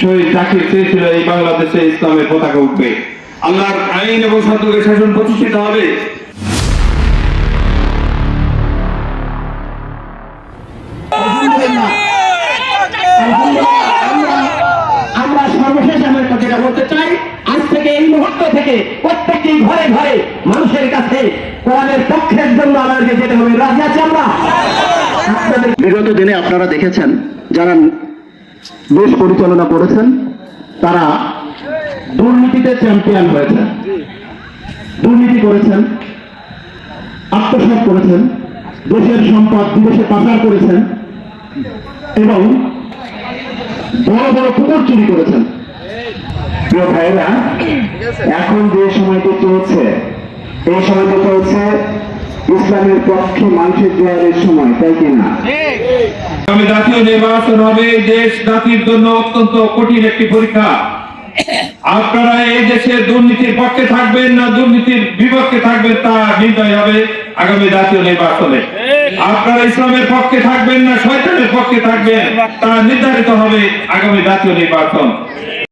শহীদ জাকির চেয়েছিল এই বাংলাদেশে ইসলামের পতাকা উঠবে। আল্লাহর আইন এবং সত্যের শাসন প্রতিষ্ঠিত হবে। আমরা সর্বশেষ আমার বলতে চাই আজ থেকে এই মুহূর্ত থেকে প্রত্যেকটি ঘরে ঘরে মানুষের কাছে কোরআনের পক্ষের জন্য আমাদেরকে যেতে হবে। রাজি আছি আমরা? বিগত দিনে আপনারা দেখেছেন যারা দেশ পরিচালনা করেছেন, তারা দুর্নীতিতে চ্যাম্পিয়ন হয়েছে দুর্নীতি করেছেন, আত্মসাৎ করেছেন, দেশের সম্পদ বিদেশে পাচার করেছেন এবং বড় বড় পুকুর চুরি করেছেন। প্রিয় ভাইরা এখন যে সময়টি চলছে, এই সময়টি চলছে ইসলামের পক্ষে মানুষের জোয়ারের সময়, তাই কিনা আগামী জাতীয় নির্বাচন হবে দেশ জাতির জন্য অত্যন্ত কঠিন একটি পরীক্ষা। আপনারা এই দেশের দুর্নীতির পক্ষে থাকবেন না দুর্নীতির বিপক্ষে থাকবেন, তা নির্ণয় হবে আগামী জাতীয় নির্বাচনে। আপনারা ইসলামের পক্ষে থাকবেন না শয়তানের পক্ষে থাকবেন, তা নির্ধারিত হবে আগামী জাতীয় নির্বাচন।